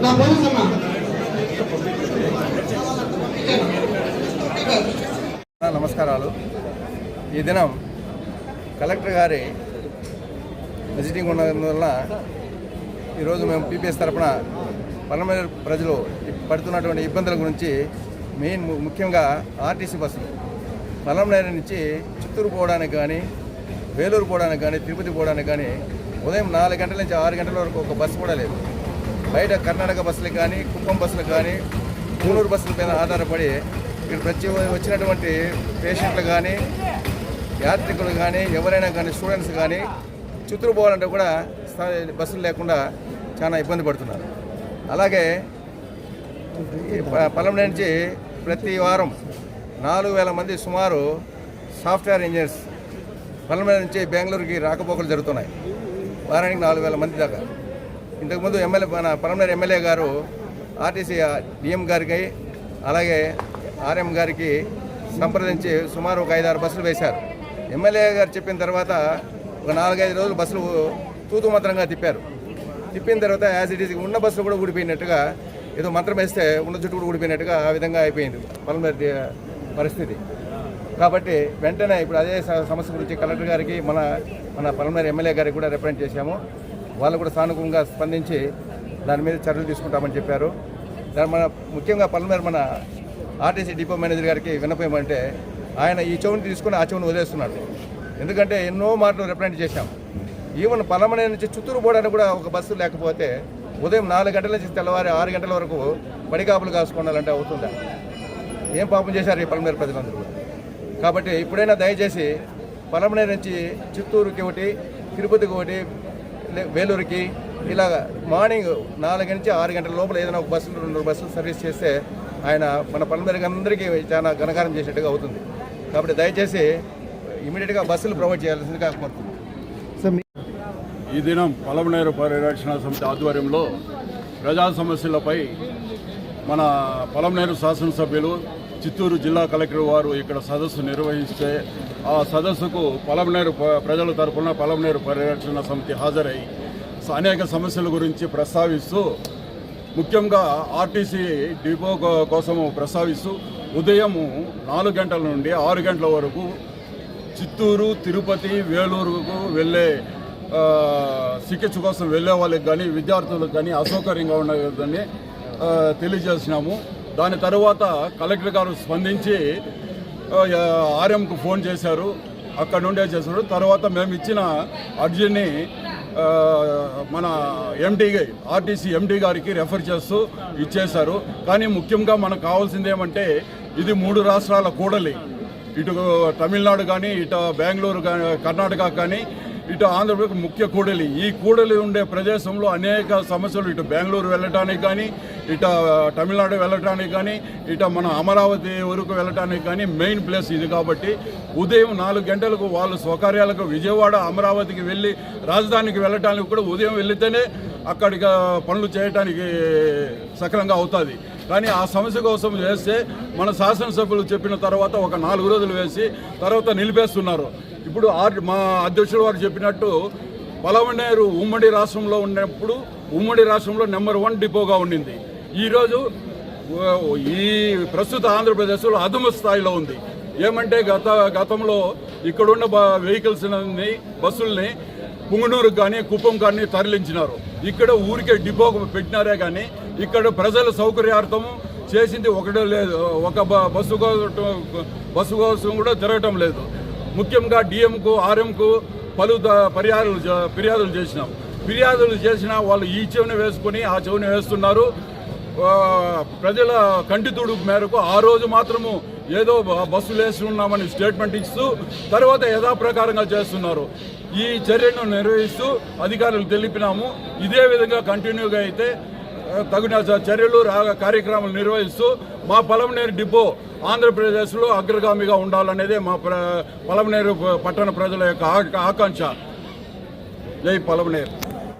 Now, what is the matter? నమస్కారాలు. ఈ దినం కలెక్టర్ గారి విజిటింగ్ ఉన్నందువల్ల ఈరోజు మేము పీపీఎస్ తరఫున పల్లమేరు ప్రజలు పడుతున్నటువంటి ఇబ్బందుల గురించి మెయిన్ ముఖ్యంగా ఆర్టీసీ బస్సులు. పల్లమనేరు నుంచి చిత్తూరు పోవడానికి కానీ వేలూరు పోవడానికి కానీ తిరుపతి పోవడానికి కానీ ఉదయం నాలుగు గంటల నుంచి ఆరు గంటల వరకు ఒక బస్సు కూడా లేదు. బయట కర్ణాటక బస్సులు కానీ కుప్పం బస్సులు కానీ కూనూరు బస్సుల మీద ఆధారపడి ఇక్కడ ప్రతి వచ్చినటువంటి పేషెంట్లు కానీ యాత్రికులు కానీ ఎవరైనా కానీ స్టూడెంట్స్ కానీ చిత్తూరు పోవాలంటే కూడా స్థాయి బస్సులు లేకుండా చాలా ఇబ్బంది పడుతున్నారు. అలాగే ఈ పొలం నుంచి ప్రతి వారం నాలుగు వేల మంది సుమారు సాఫ్ట్వేర్ ఇంజనీర్స్ పొలం నుంచి బెంగళూరుకి రాకపోకలు జరుగుతున్నాయి. వారానికి నాలుగు వేల మంది దాకా. ఇంతకుముందు ఎమ్మెల్యే మన పలమనేరు ఎమ్మెల్యే గారు ఆర్టీసీ డిఎం గారికి అలాగే ఆర్ఎం గారికి సంప్రదించి సుమారు ఒక ఐదారు బస్సులు వేశారు. ఎమ్మెల్యే గారు చెప్పిన తర్వాత ఒక నాలుగైదు రోజులు బస్సులు తూతు మంత్రంగా తిప్పారు. తిప్పిన తర్వాత యాజ్ ఇట్ ఈస్ ఉన్న బస్సులు కూడా ఊడిపోయినట్టుగా ఏదో మంత్రం వేస్తే ఉన్న చుట్టూ కూడా ఊడిపోయినట్టుగా ఆ విధంగా అయిపోయింది పలమనేరు పరిస్థితి. కాబట్టి వెంటనే ఇప్పుడు అదే సమస్య గురించి కలెక్టర్ గారికి మన మన పలమనేరు ఎమ్మెల్యే గారికి కూడా రిప్రజెంట్ చేశాము. వాళ్ళు కూడా సానుకూలంగా స్పందించి దాని మీద చర్యలు తీసుకుంటామని చెప్పారు. మన ముఖ్యంగా పలమనేరు మన ఆర్టీసీ డిపో మేనేజర్ గారికి విన్నపేమంటే ఆయన ఈ చెవుని తీసుకుని ఆ చెవుని వదిలేస్తున్నాడు. ఎందుకంటే ఎన్నో మాటలు రిప్రజెంట్ చేశాం. ఈవెన్ పలమనే నుంచి చిత్తూరు పోవడానికి కూడా ఒక బస్సు లేకపోతే ఉదయం నాలుగు గంటల నుంచి తెల్లవారి ఆరు గంటల వరకు పడికాపులు కాసుకోవాలంటే అవుతుందా? ఏం పాపం చేశారు ఈ పలమనేరు ప్రజలందరూ? కూడా కాబట్టి ఇప్పుడైనా దయచేసి పలమనేరు నుంచి చిత్తూరుకి ఒకటి తిరుపతికి ఒకటి వేలూరుకి ఇలా మార్నింగ్ నాలుగు నుంచి ఆరు గంటల లోపల ఏదైనా ఒక బస్సులు రెండు బస్సులు సర్వీస్ చేస్తే ఆయన మన పలమనేరుకి అందరికీ చాలా ఘనకారం చేసేట్టుగా అవుతుంది. కాబట్టి దయచేసి ఇమీడియట్గా బస్సులు ప్రొవైడ్ చేయాల్సిందిగా కోరుతున్నాను. ఈ దినం పలమనేరు పరిరక్షణ సమితి ఆధ్వర్యంలో ప్రజా సమస్యలపై మన పలమనేరు శాసనసభ్యులు చిత్తూరు జిల్లా కలెక్టర్ వారు ఇక్కడ సదస్సు నిర్వహిస్తే ఆ సదస్సుకు పలమనేరు ప్రజల తరపున పలమనేరు పరిరక్షణ సమితి హాజరై అనేక సమస్యల గురించి ప్రస్తావిస్తూ ముఖ్యంగా ఆర్టీసీ డిపో కోసము ప్రస్తావిస్తూ ఉదయము నాలుగు గంటల నుండి ఆరు గంటల వరకు చిత్తూరు తిరుపతి వేలూరుకు వెళ్ళే చికిత్స కోసం వెళ్ళే వాళ్ళకి కానీ విద్యార్థులకు కానీ అసౌకర్యంగా ఉండదని తెలియజేసినాము. దాని తర్వాత కలెక్టర్ గారు స్పందించి ఆర్ఎంకు ఫోన్ చేశారు. అక్కడ నుండే చేశారు. తర్వాత మేము ఇచ్చిన అర్జీని మన ఎండీ ఆర్టీసీ ఎండీ గారికి రెఫర్ చేస్తూ ఇచ్చేశారు. కానీ ముఖ్యంగా మనకు కావాల్సింది ఏమంటే ఇది మూడు రాష్ట్రాల కూడలి. ఇటు తమిళనాడు కానీ ఇటు బెంగళూరు కానీ కర్ణాటక కానీ ఇటు ఆంధ్రప్రదేశ్ ముఖ్య కూడలి. ఈ కూడలి ఉండే ప్రదేశంలో అనేక సమస్యలు ఇటు బెంగళూరు వెళ్ళటానికి కానీ ఇటు తమిళనాడు వెళ్ళటానికి కానీ ఇటు మన అమరావతి వరకు వెళ్ళటానికి కానీ మెయిన్ ప్లేస్ ఇది కాబట్టి ఉదయం నాలుగు గంటలకు వాళ్ళు స్వకార్యాలకు విజయవాడ అమరావతికి వెళ్ళి రాజధానికి వెళ్ళటానికి కూడా ఉదయం వెళితేనే అక్కడికి పనులు చేయటానికి సక్రంగా అవుతుంది. కానీ ఆ సమస్య కోసం వేస్తే మన శాసనసభ్యులు చెప్పిన తర్వాత ఒక నాలుగు రోజులు వేసి తర్వాత నిలిపేస్తున్నారు. ఇప్పుడు ఆర్ మా అధ్యక్షుడు వారు చెప్పినట్టు పలవనేరు ఉమ్మడి రాష్ట్రంలో ఉన్నప్పుడు ఉమ్మడి రాష్ట్రంలో నెంబర్ వన్ డిపోగా ఉండింది. ఈరోజు ఈ ప్రస్తుత ఆంధ్రప్రదేశ్లో అదుమ స్థాయిలో ఉంది. ఏమంటే గత గతంలో ఇక్కడున్న బ వెహికల్స్ని బస్సుల్ని పుంగనూరుకు కానీ కుప్పం కానీ తరలించినారు. ఇక్కడ ఊరికే డిపో పెట్టినారే కానీ ఇక్కడ ప్రజల సౌకర్యార్థం చేసింది ఒకటే లేదు. ఒక బస్సు కోసం బస్సు కోసం కూడా తిరగటం లేదు. ముఖ్యంగా డిఎంకు ఆర్ఎంకు పలు ద- ఫిర్యాదులు చే- ఫిర్యాదులు చేసినాం. ఫిర్యాదులు చేసినా వాళ్ళు ఈ చెవిని వేసుకొని ఆ చెవిని వేస్తున్నారు. ప్రజల కంటి తుడుపు మేరకు ఆ రోజు మాత్రము ఏదో బ- బస్సులు వేసి ఉన్నామని స్టేట్మెంట్ ఇస్తూ తర్వాత యథాప్రకారంగా చేస్తున్నారు. ఈ చర్యను నిర్వహిస్తూ అధికారులు తెలిపినాము. ఇదే విధంగా కంటిన్యూగా అయితే తగిన చర్యలు రాగా కార్యక్రమాలు నిర్వహిస్తూ మా పలమనేరు డిపో ఆంధ్రప్రదేశ్లో అగ్రగామిగా ఉండాలనేదే మా ప్ర పలమనేరు పట్టణ ప్రజల యొక్క ఆకాంక్ష. జై పలమనేరు.